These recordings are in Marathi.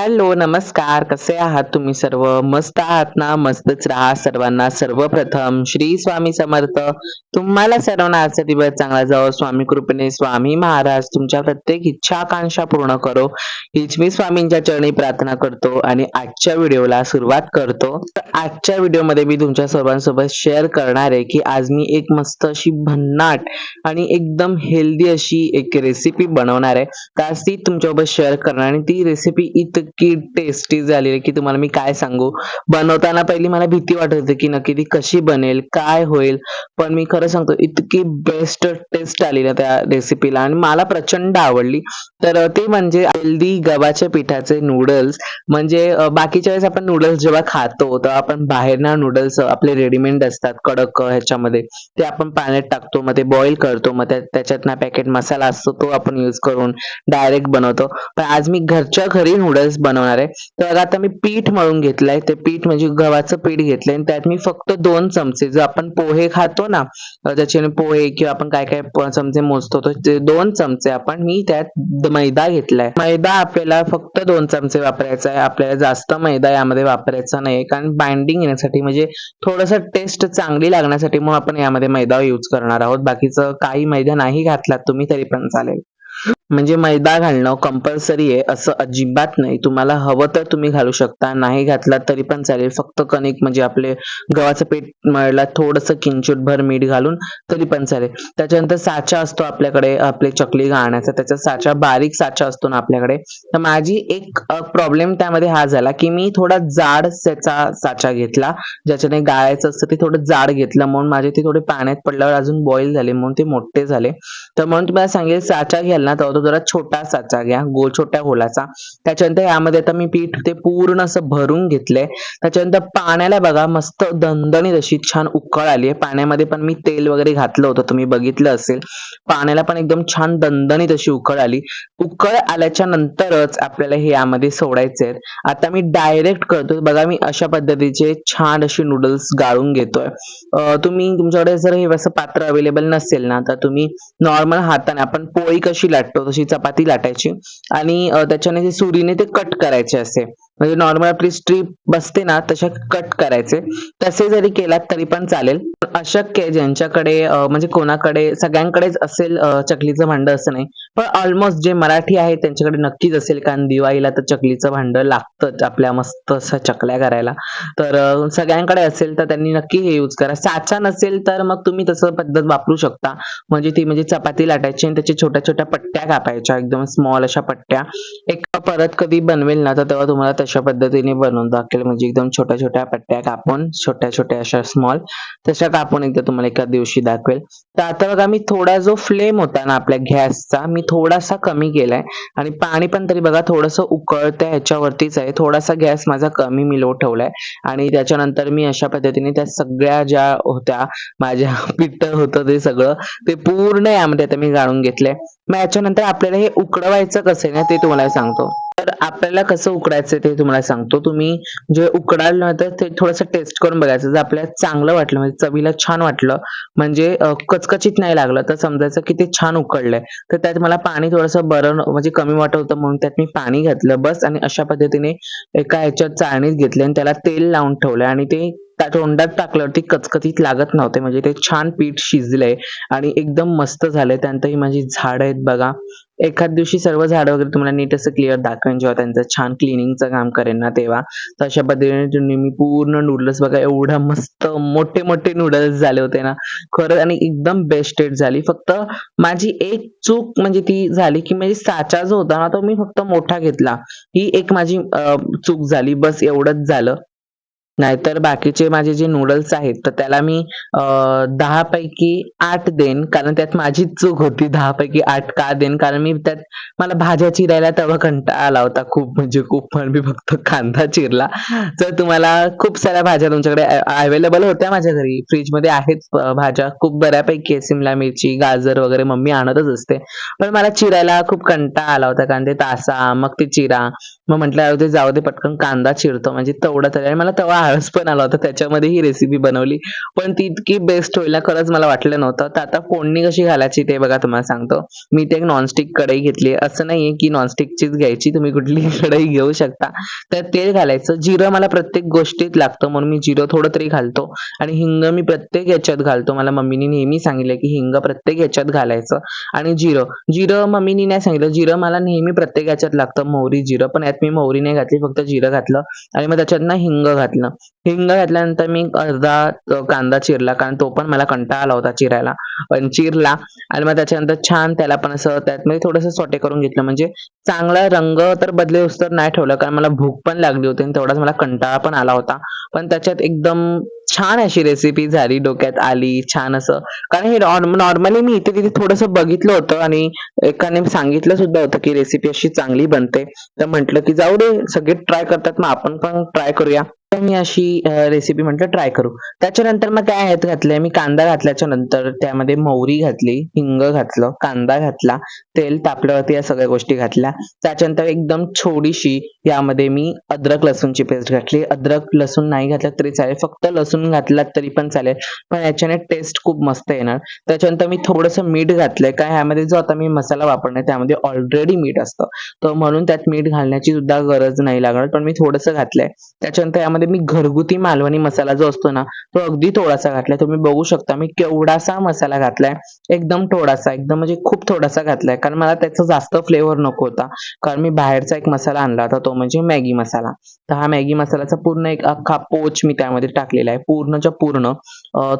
हॅलो नमस्कार. कसे आहात तुम्ही सर्व? मस्त आहात ना? मस्तच राहा सर्वांना. सर्वप्रथम श्री स्वामी समर्थ. तुम्हाला सर्वांना आजचा दिवस चांगला जावो. स्वामी कृपेने स्वामी महाराज तुमच्या प्रत्येक इच्छा आकांक्षा पूर्ण करो. हीच मी स्वामींच्या चरणी प्रार्थना करतो आणि आजच्या व्हिडिओला सुरुवात करतो. तर आजच्या व्हिडिओमध्ये मी तुमच्या सर्वांसोबत शेअर करणार आहे की आज मी एक मस्त अशी भन्नाट आणि एकदम हेल्दी अशी एक रेसिपी बनवणार आहे. तर आज ती तुमच्यासोबत शेअर करणार आणि ती रेसिपी इतकी टेस्टी झालेली आहे की तुम्हाला मी काय सांगू? बनवताना पहिली मला भीती वाटत होती की नक्की ती कशी बनेल काय होईल? पण मी खरं सांगतो इतकी बेस्ट टेस्ट आली ना त्या रेसिपीला आणि मला प्रचंड आवडली. तर ते म्हणजे हेल्दी गव्हाच्या पिठाचे नूडल्स म्हणजे बाकीच्या वेळेस आपण नूडल्स जेव्हा खातो तेव्हा आपण बाहेरना नूडल्स आपले रेडीमेड असतात कडक ह्याच्यामध्ये. ते आपण पाण्यात टाकतो मग ते बॉईल करतो मग त्याच्यात ना पॅकेट मसाला असतो तो आपण यूज करून डायरेक्ट बनवतो. पण आज मी घरच्या घरी नूडल्स बनवणार आहे. तर आता मी पीठ मळून घेतलंय. ते पीठ म्हणजे गव्हाचं पीठ घेतलंय. आणि त्यात मी फक्त दोन चमचे जो आपण पोहे खातो ना त्याच्याने त्याचे म्हणजे पोहे किंवा आपण काय काय चमचे मोजतो तर ते दोन चमचे आपण मी त्यात मैदा घेतलाय. मैदा आपल्याला फक्त दोन चमचे वापरायचा आहे. आपल्याला जास्त मैदा यामध्ये वापरायचा नाही कारण बाइंडिंग येण्यासाठी म्हणजे थोडस टेस्ट चांगली लागण्यासाठी मग आपण यामध्ये मैदा यूज करणार आहोत. बाकीचं काही मैदा नाही घातलात तुम्ही तरी पण चालेल. म्हणजे मैदा घालणं कंपल्सरी आहे असं अजिबात नाही. तुम्हाला हवं तर तुम्ही घालू शकता नाही घातलात तरी पण चालेल. फक्त कणिक म्हणजे आपले गव्हाचं पीठ मळला थोडंसं किंचितभर मीठ घालून तरी पण चालेल. त्याच्यानंतर साचा असतो आपल्याकडे आपले चकली घालण्याचा. त्याचा साचा बारीक साचा असतो ना आपल्याकडे. तर माझी एक प्रॉब्लेम त्यामध्ये हा झाला की मी थोडा जाड त्याचा साचा घेतला. ज्याच्याने गाळायचं असतं ते थोडं जाड घेतलं. म्हणून माझे ते थोडे पाण्यात पडल्यावर अजून बॉईल झाले. म्हणून ते मोठे झाले. तर म्हणून तुम्हाला सांगेल साचा घ्यायला ना तर तो जरा छोटासाचा घ्या गोल छोट्या होलाचा. त्याच्यानंतर यामध्ये आता मी पीठ ते पूर्ण असं भरून घेतलंय. त्याच्यानंतर पाण्याला बघा मस्त दणदणीत अशी छान उकळ आली आहे. पाण्यामध्ये पण मी तेल वगैरे घातलं होतं तुम्ही बघितलं असेल. पाण्याला पण एकदम छान दणदणीत अशी उकळ आली. उकळ आल्याच्या नंतरच आपल्याला हे यामध्ये सोडायचे आहेत. आता मी डायरेक्ट करतो बघा मी अशा पद्धतीचे छान असे नूडल्स गाळून घेतोय. तुम्ही तुमच्याकडे जर हे असं पात्र अवेलेबल नसेल ना तर तुम्ही नॉर्मल हाताने आपण पोळी कशी लाटतो तशी चपाती लाटायची. आणि त्याच्याने ते सुरीने ते कट करायचे असे. म्हणजे नॉर्मल आपली स्ट्रीप बसते ना तशा कट करायचे. तसे जरी केलात तरी पण चालेल. अशक्य आहे ज्यांच्याकडे म्हणजे कोणाकडे सगळ्यांकडेच असेल चकलीचं भांड असं नाही. पण ऑलमोस्ट जे मराठी आहे त्यांच्याकडे नक्कीच असेल. कारण दिवाळीला तर चकलीचं भांड लागतंच आपल्या मस्त असं चकल्या करायला. तर सगळ्यांकडे असेल तर त्यांनी नक्की हे यूज करा. साचा नसेल तर मग तुम्ही तसं पद्धत वापरू शकता. म्हणजे ती म्हणजे चपाती लाटायची आणि त्याच्या छोट्या छोट्या पट्ट्या कापायच्या. एकदम स्मॉल अशा पट्ट्या. एक परत कधी बनवेल ना तर तेव्हा तुम्हाला तशा पद्धतीने बनवून दाखवेल. म्हणजे एकदम छोट्या छोट्या पट्ट्या कापून छोट्या छोट्या अशा स्मॉल तशा कापून एकदा तुम्हाला एका दिवशी दाखवेल. तर आता बघा मी थोडा जो फ्लेम होता ना आपल्या गॅसचा मी थोडासा कमी केलाय. आणि पाणी पण तरी बघा थोडंसं उकळतं ह्याच्यावरतीच आहे. थोडासा गॅस माझा कमी मी लो ठेवलाय. आणि त्याच्यानंतर मी अशा पद्धतीने त्या सगळ्या ज्या होत्या माझ्या पिठ होतं ते सगळं ते पूर्ण यामध्ये आता मी गाळून घेतलंय. मग याच्यानंतर आपल्याला हे उकडवायचं कसं आहे ना ते तुम्हाला सांगतो. तर आपल्याला कसं उकडायचं ते तुम्हाला सांगतो. तुम्ही जे उकडाल ना तर ते थोडंसं टेस्ट करून बघायचं. जर आपल्याला चांगलं वाटलं म्हणजे चवीला छान वाटलं म्हणजे कचकचीत नाही लागलं तर समजायचं की ते छान उकडलंय. तर त्यात मला पाणी थोडंसं बरं म्हणजे कमी वाटत होतं म्हणून त्यात मी पाणी घातलं बस. आणि अशा पद्धतीने एका ह्याच्यात चाळणीत घेतले आणि त्याला तेल लावून ठेवलं. आणि ते तोंडात टाकल्यावरती कचकचीत लागत नव्हते. म्हणजे ते छान पीठ शिजलंय आणि एकदम मस्त झालंय. त्यानंतर ही माझी झाड आहेत बघा. एखाद दिवशी सर्व झाडं वगैरे तुम्हाला नीट असं क्लिअर दाखवेन जेव्हा त्यांचं छान क्लिनिंगचं काम करेन ना तेव्हा. तर अशा पद्धतीने तुम्ही मी पूर्ण नूडल्स बघा एवढा मस्त मोठे मोठे नूडल्स झाले होते ना. खरंच आणि एकदम बेस्ट टेस्ट झाली. फक्त माझी एक चूक म्हणजे ती झाली की म्हणजे साचा जो होता ना तो मी फक्त मोठा घेतला. ही एक माझी चूक झाली. बस एवढंच झालं. नाहीतर बाकीचे माझे जे नूडल्स आहेत तर त्याला मी दहा पैकी आठ देन कारण त्यात माझी चूक होती दहा पैकी आठ का देन कारण मी त्यात मला भाज्या चिरायला तेव्हा कंटाळा आला होता खूप. म्हणजे खूप पण मी फक्त कांदा चिरला. तर तुम्हाला खूप साऱ्या भाज्या तुमच्याकडे अवेलेबल होत्या माझ्या घरी. फ्रीजमध्ये आहेत भाज्या. खूप बऱ्यापैकी आहे सिमला मिरची गाजर वगैरे मम्मी आणतच असते. पण मला चिरायला खूप कंटाळा आला होता. कारण ते तासा मग ते चिरा. मग म्हटलं ते जाऊ दे पटकन कांदा चिरतो. म्हणजे तेवढं तरी. मला तेव्हा आळस पण आला होता त्याच्यामध्ये ही रेसिपी बनवली. पण ती इतकी बेस्ट होईल ना खरंच मला वाटलं नव्हतं. तर आता फोडणी कशी घालायची ते बघा तुम्हाला सांगतो. मी ते एक नॉनस्टिक कढई घेतली. असं नाहीये की नॉनस्टिकचीच घ्यायची तुम्ही कुठली कढई घेऊ शकता. तर तेल घालायचं. जिरं मला प्रत्येक गोष्टीत लागतं म्हणून मी जिरं थोडं तरी घालतो. आणि हिंग मी प्रत्येक याच्यात घालतो. मला मम्मीने नेहमी सांगितलं की हिंग प्रत्येक याच्यात घालायचं. आणि जिरं. जिरं मम्मीनी नाही सांगितलं. जिरं मला नेहमी प्रत्येक याच्यात लागतं. मोहरी जिरं. पण यात मी मोहरी नाही घातली फक्त जिरं घातलं. आणि मग त्याच्यात ना हिंग घातलं. हिंग घातल्यानंतर मी अर्धा कांदा चिरला कारण तो पण मला कंटाळा आला होता चिरायला. पण चिरला आणि मग त्याच्यानंतर छान त्याला पण असं त्यातमध्ये थोडंसं सोटे करून घेतलं. म्हणजे चांगला रंग तर बदलेस तर नाही ठेवलं कारण मला भूक पण लागली होती आणि तेवढाच मला कंटाळा पण आला होता. पण त्याच्यात एकदम छान अशी रेसिपी झाली डोक्यात आली छान असं. कारण हे नॉर्मली मी इथे तिथे थोडंसं बघितलं होतं आणि एकाने सांगितलं सुद्धा होतं की रेसिपी अशी चांगली बनते. तर म्हटलं की जाऊ दे सगळे ट्राय करतात मग आपण पण ट्राय करूया. मी अशी रेसिपी म्हटलं ट्राय करू. त्याच्यानंतर मग काय आहेत घातले मी कांदा घातल्याच्या नंतर त्यामध्ये मोहरी घातली हिंग घातलं कांदा घातला तेल तापल्यावरती या सगळ्या गोष्टी घातल्या. त्याच्यानंतर एकदम छोडीशी यामध्ये मी अद्रक लसूणची पेस्ट घातली. अद्रक लसूण नाही घातलं तरी चालेल. फक्त लसूण घातला तरी पण चालेल. पण याच्याने टेस्ट खूप मस्त येणार. त्याच्यानंतर मी थोडंसं मीठ घातलंय. काय ह्यामध्ये जो आता मी मसाला वापरणार त्यामध्ये ऑलरेडी मीठ असतं. तर म्हणून त्यात मीठ घालण्याची सुद्धा गरज नाही लागणार. पण मी थोडंसं घातलंय. त्याच्यानंतर यामध्ये मी घरगुती मालवणी मसाला जो असतो ना तो अगदी थोडासा घातलाय. तुम्ही बघू शकता मी केवढासा मसाला घातलाय. एकदम थोडासा एकदम म्हणजे खूप थोडासा घातलाय. कारण मला त्याचा जास्त फ्लेवर नको होता. कारण मी बाहेरचा एक मसाला आणला होता तो म्हणजे मॅगी मसाला. तर हा मॅगी मसाल्याचा पूर्ण एक अख्खा पोच मी त्यामध्ये टाकलेला आहे. पूर्णच्या पूर्ण.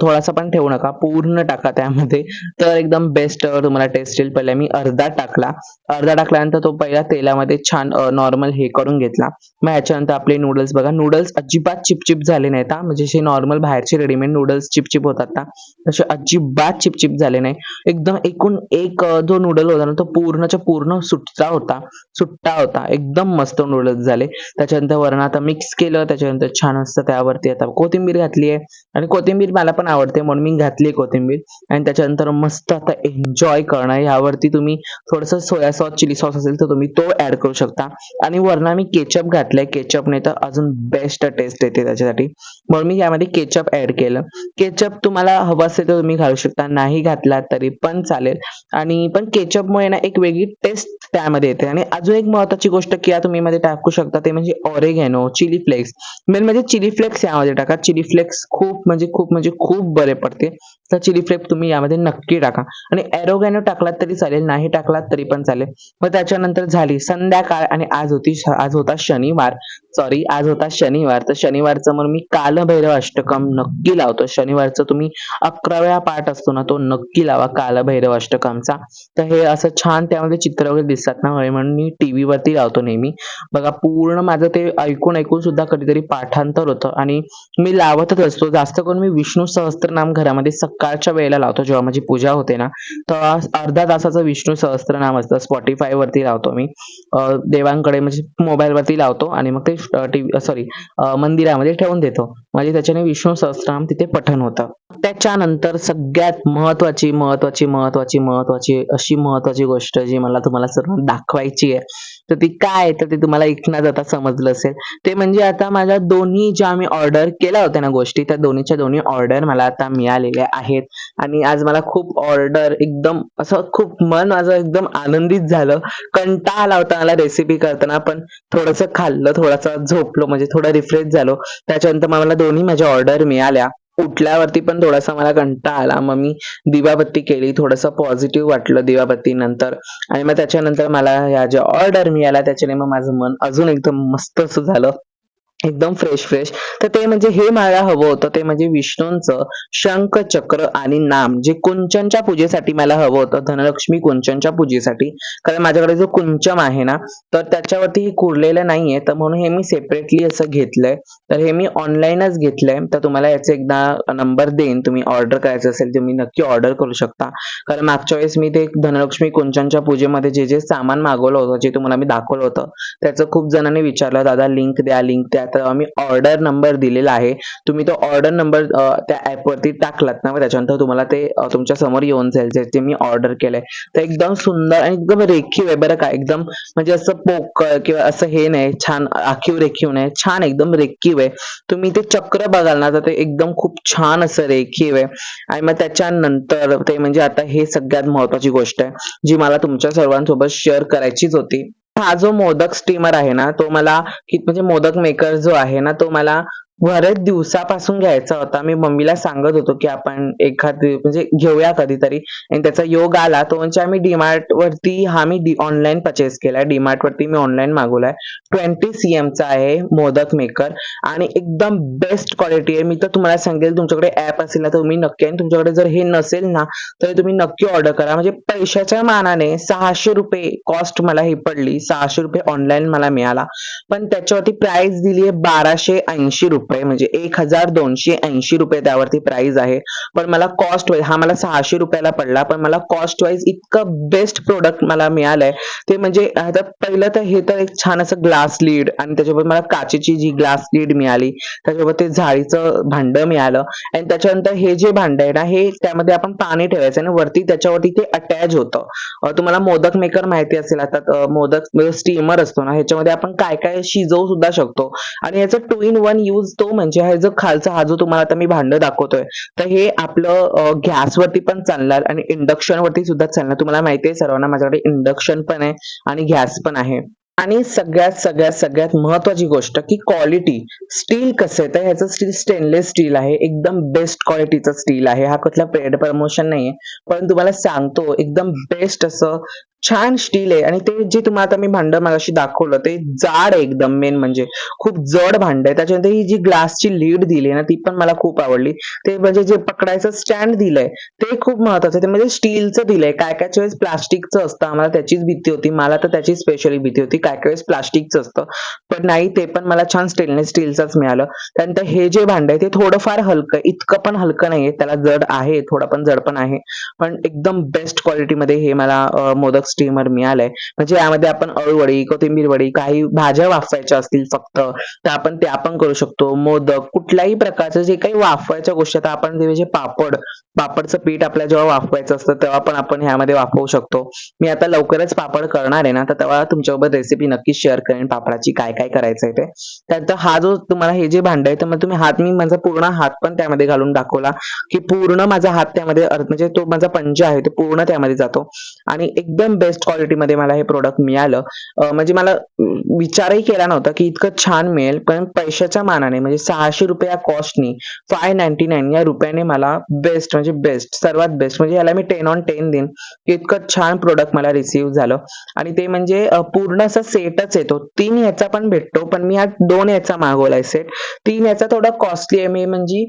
थोडासा पण ठेवू नका पूर्ण टाका त्यामध्ये. तर एकदम बेस्ट तुम्हाला टेस्ट येईल. पहिला मी अर्धा टाकला. अर्धा टाकल्यानंतर तो पहिला तेलामध्ये छान नॉर्मल हे करून घेतला. मग याच्यानंतर आपले नूडल्स बघा. नूडल्स अजिबात चिपचिप झाले नाहीत हा. म्हणजे असे नॉर्मल बाहेरचे रेडीमेड नूडल्स चिपचिप होतात ना तसे अजिबात चिपचिप झाले नाही. एकदम एकूण एक जो नूडल होता ना तो पूर्णच्या पूर्ण सुट्टा होता. सुट्टा होता. एकदम मस्त नूडल्स झाले. त्याच्यानंतर वरण आता मिक्स केलं. त्याच्यानंतर छान असतं त्यावरती आता कोथिंबीर घातली आहे. आणि कोथिंबीर मला पण आवडते म्हणून मी घातली कोथिंबीर. आणि त्याच्यानंतर मस्त आता एन्जॉय करणं यावरती तुम्ही थोडंसं सोया सॉस चिली सॉस असेल तर तुम्ही तो ऍड करू शकता. आणि वरना मी केचप घातलंय. केचपने तर अजून बेस्ट टेस्ट टेस्ट येते त्याच्यासाठी. म्हणून मी यामध्ये केचप ऍड केलं. केचप तुम्हाला हवं असेल तर तुम्ही घालू शकता. नाही घातला तरी पण चालेल. आणि पण केचपमुळे ना एक वेगळी टेस्ट त्यामध्ये येते. आणि अजून एक महत्वाची गोष्ट की तुम्ही मध्ये टाकू शकता ते म्हणजे ऑरेगॅनो चिली फ्लेक्स मेन म्हणजे चिली फ्लेक्स यामध्ये टाका. चिली फ्लेक्स खूप म्हणजे खूप म्हणजे खूप बरे पडते. तर चिली फ्लेक्स तुम्ही यामध्ये नक्की टाका. आणि एरोगॅनो टाकलात तरी चालेल. नाही टाकलात तरी पण चालेल. मग त्याच्यानंतर झाली संध्याकाळ आणि आज होती आज होता शनिवार. सॉरी आज होता शनिवार. तर शनिवारचं म्हणून मी कालभैरव अष्टकम नक्की लावतो. शनिवारचं तुम्ही अकरा वेळा पाठ असतो ना तो नक्की लावा कालभैरव अष्टकमचा. तर हे असं छान त्यामध्ये चित्र वगैरे दिसतात ना म्हणून मी टीव्ही वरती लावतो नेहमी. बघा पूर्ण माझं ते ऐकून ऐकून सुद्धा कधीतरी पाठांतर होतं आणि मी लावतच असतो. जास्त करून मी विष्णू सहस्त्रनाम घरामध्ये सकाळच्या वेळेला लावतो जेव्हा माझी पूजा होते ना तर अर्धा तासाचं विष्णू सहस्त्रनाम असतं. स्पॉटीफाय वरती लावतो मी. देवांकडे म्हणजे मोबाईल वरती लावतो आणि मग ते टीव्ही सॉरी मंदिरामध्ये ठेवून देतो. म्हणजे त्याच्याने विष्णू सहस्त्रनाम तिथे पठण होतं. त्याच्यानंतर सगळ्यात महत्वाची महत्वाची महत्वाची महत्वाची अशी महत्वाची गोष्ट जी मला तुम्हाला सर्व दाखवायची आहे तर ती काय आहे? तर ते तुम्हाला ऐकण्यात आता समजलं असेल. ते म्हणजे आता माझ्या दोन्ही ज्या मी ऑर्डर केल्या होत्या ना गोष्टी त्या दोन्हीच्या दोन्ही ऑर्डर मला आता मिळालेल्या आहेत. आणि आज मला खूप ऑर्डर एकदम असं खूप मन माझं एकदम आनंदित झालं. कंटाळा आला होता मला रेसिपी करताना पण थोडंसं खाल्लं थोडंसं झोपलो म्हणजे थोडं रिफ्रेश झालो. त्याच्यानंतर मला दोन्ही माझ्या ऑर्डर मिळाल्या. उठल्यावरती पण थोडासा मला कंटाळा आला. मग मी दिवाबत्ती केली. थोडंसं पॉझिटिव्ह वाटलं दिवाबत्ती नंतर आणि मग त्याच्यानंतर मला ह्या ज्या ऑर्डर मिळाल्या त्याच्याने मग माझं मन अजून एकदम मस्त असं झालं. एकदम फ्रेश फ्रेश तर ते म्हणजे हे मला हवं होतं. ते म्हणजे विष्णूंचं शंख चक्र आणि नाम जे कुंचनच्या पूजेसाठी मला हवं होतं. धनलक्ष्मी कुंचनच्या पूजेसाठी. कारण माझ्याकडे जो कुंचम आहे ना तर त्याच्यावरती हे कुरलेलं नाहीये. तर म्हणून हे मी सेपरेटली असं घेतलंय. तर हे मी ऑनलाईनच घेतलंय. तर तुम्हाला याचे एकदा नंबर देईन. तुम्ही ऑर्डर करायचं असेल तुम्ही नक्की ऑर्डर करू शकता. कारण मागच्या वेळेस मी ते धनलक्ष्मी कुंचनच्या पूजेमध्ये जे जे सामान मागवलं होतं जे तुम्हाला मी दाखवलं होतं त्याचं खूप जणांनी विचारलं दादा लिंक द्या लिंक द्या. तेव्हा मी ऑर्डर नंबर दिलेला आहे. तुम्ही तो ऑर्डर नंबर त्या ॲपवरती टाकलात ना मग त्याच्यानंतर तुम्हाला ते तुमच्यासमोर येऊन जाईल. जे ते मी ऑर्डर केलंय. तर एकदम सुंदर आणि एकदम रेखीव आहे बरं का. एकदम म्हणजे असं पोकळ किंवा असं हे नाही छान आखीव रेखीव नाही. छान एकदम रेखीव आहे. तुम्ही ते चक्र बघाल ना तर ते एकदम खूप छान असं रेखीव आहे. आणि मग त्याच्यानंतर ते म्हणजे आता हे सगळ्यात महत्वाची गोष्ट आहे जी मला तुमच्या सर्वांसोबत शेअर करायचीच होती. हा जो मोदक स्टीमर आहे ना तो मला म्हणजे मोदक मेकर जो आहे ना तो मला बरेच दिवसापासून घ्यायचा होता. मी मम्मीला सांगत होतो की आपण एखादी म्हणजे घेऊया कधीतरी. आणि त्याचा योग आला तो म्हणजे आम्ही डीमार्ट वरती हा मी ऑनलाईन परचेस केलाय. डीमार्ट वरती मी ऑनलाईन मागवलाय. ट्वेंटी सी चा आहे मोदक मेकर आणि एकदम बेस्ट क्वालिटी आहे. मी तर तुम्हाला सांगेल तुमच्याकडे ऍप असेल ना तर तुम्ही नक्की आणि तुमच्याकडे जर हे नसेल ना तर तुम्ही नक्की ऑर्डर करा. म्हणजे पैशाच्या मानाने सहाशे रुपये कॉस्ट मला ही पडली. सहाशे रुपये ऑनलाईन मला मिळाला. पण त्याच्यावरती प्राइस दिली आहे बाराशे ऐंशी रुपये. म्हणजे एक हजार दोनशे ऐंशी रुपये त्यावरती प्राइस आहे. पण मला कॉस्ट वाईज हा मला सहाशे रुपयाला पडला पण मला कॉस्ट वाईज इतकं बेस्ट प्रोडक्ट मला मिळालंय. ते म्हणजे आता पहिलं तर हे तर एक छान असं ग्लास लीड आणि त्याच्याबरोबर मला काचेची जी ग्लास लीड मिळाली त्याच्याबरोबर ते झाडीचं भांड मिळालं. आणि त्याच्यानंतर हे जे भांड आहे ना हे त्यामध्ये आपण पाणी ठेवायचं आणि वरती त्याच्यावरती ते अटॅच होतं. तुम्हाला मोदक मेकर माहिती असेल आता मोदक म्हणजे स्टीमर असतो ना ह्याच्यामध्ये आपण काय काय शिजवू सुद्धा शकतो. आणि याचा टू इन वन यूज तो म्हणजे हा जो खालचा हा जो तुम्हाला आता मी भांड दाखवतोय तर हे आपलं गॅस वरती पण चालणार आणि इंडक्शन वरती सुद्धा चालणार. तुम्हाला माहिती आहे सर्वांना माझ्याकडे इंडक्शन पण आहे आणि गॅस पण आहे. आणि सगळ्यात सगळ्यात सगळ्यात महत्वाची गोष्ट की क्वालिटी स्टील कसं आहे? तर ह्याचं स्टील स्टेनलेस स्टील आहे. एकदम बेस्ट क्वालिटीचं स्टील आहे. हा कुठला पेड प्रमोशन नाहीये. पण तुम्हाला सांगतो एकदम बेस्ट असं छान स्टील आहे. आणि ते जे तुम्हाला आता मी भांड मगाशी दाखवलं ते जाड आहे एकदम मेन म्हणजे. खूप जड भांड आहे. त्याच्यानंतर ही जी ग्लासची लीड दिली ना ती पण मला खूप आवडली. ते म्हणजे जे पकडायचं स्टँड दिलंय ते खूप महत्वाचं आहे. ते म्हणजे स्टीलचं दिलंय. काय काय वेळेस प्लास्टिकचं असतं आम्हाला त्याचीच भीती होती. मला तर त्याची स्पेशली भीती होती. काय काय वेळेस प्लास्टिकचं असतं. पण नाही ते पण मला छान स्टेनलेस स्टीलचंच मिळालं. त्यानंतर हे जे भांड आहे ते थोडंफार हलकं इतकं पण हलकं नाहीये. त्याला जड आहे थोडं पण जड पण आहे. पण एकदम बेस्ट क्वालिटीमध्ये हे मला मोदक स्टीमर मिळालंय. म्हणजे यामध्ये आपण अळूवडी कोथिंबीर वडी काही भाज्या वाफवायच्या असतील फक्त तर आपण त्या पण करू शकतो. मोदक कुठल्याही प्रकारचं जे काही वाफवायच्या गोष्टी आता आपण जे म्हणजे पापड पापडचं पीठ आपल्याला जेव्हा वाफवायचं असतं तेव्हा पण आपण ह्यामध्ये वाफवू शकतो. मी आता लवकरच पापड करणार आहे ना तर तेव्हा तुमच्यासोबत रेसिपी नक्की शेअर करेन पापडाची काय काय करायचंय ते. त्यानंतर हा जो तुम्हाला हे जे भांड आहे तर मग तुम्ही हात मी माझा पूर्ण हात पण त्यामध्ये घालून दाखवला की पूर्ण माझा हात त्यामध्ये म्हणजे तो माझा पंजा आहे तो पूर्ण त्यामध्ये जातो. आणि एकदम बेस्ट क्वालिटीमध्ये मला हे प्रोडक्ट मिळालं. म्हणजे मला विचारही केला नव्हता की इतकं छान मिळेल पण पैशाच्या मानाने म्हणजे सहाशे रुपये या कॉस्टनी फाय नाईन्टी नाईन या रुपयाने मला बेस्ट म्हणजे बेस्ट सर्वात बेस्ट म्हणजे याला मी टेन ऑन टेन देईन की इतकं छान प्रोडक्ट मला रिसिव्ह झालं. आणि ते म्हणजे पूर्ण असं सेटच येतो तीन ह्याचा पण भेटतो पण मी हा दोन याचा मागवलाय सेट तीन ह्याचा थोडा कॉस्टली आहे मी म्हणजे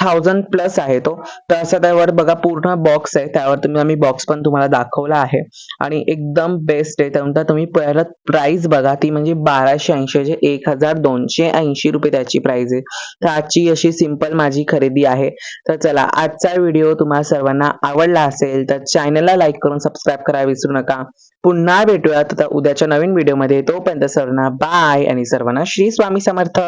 थाउजंड प्लस आहे तो. तर असं त्यावर बघा पूर्ण बॉक्स आहे. त्यावर तुम्ही आम्ही बॉक्स पण तुम्हाला दाखवला आहे. आणि एकदम बेस्ट आहे. त्यानंतर तुम्ही परत प्राइस बघा. ती म्हणजे बाराशे ऐंशी म्हणजे एक हजार दोनशे ऐंशी रुपये त्याची प्राइस आहे. तर आजची अशी सिंपल माझी खरेदी आहे. तर चला आजचा व्हिडिओ तुम्हाला सर्वांना आवडला असेल तर चॅनलला लाईक करून सबस्क्राईब करायला विसरू नका. पुन्हा भेटूयात. आता उद्याच्या नवीन व्हिडिओमध्ये तोपर्यंत सर्वांना बाय आणि सर्वांना श्री स्वामी समर्थ.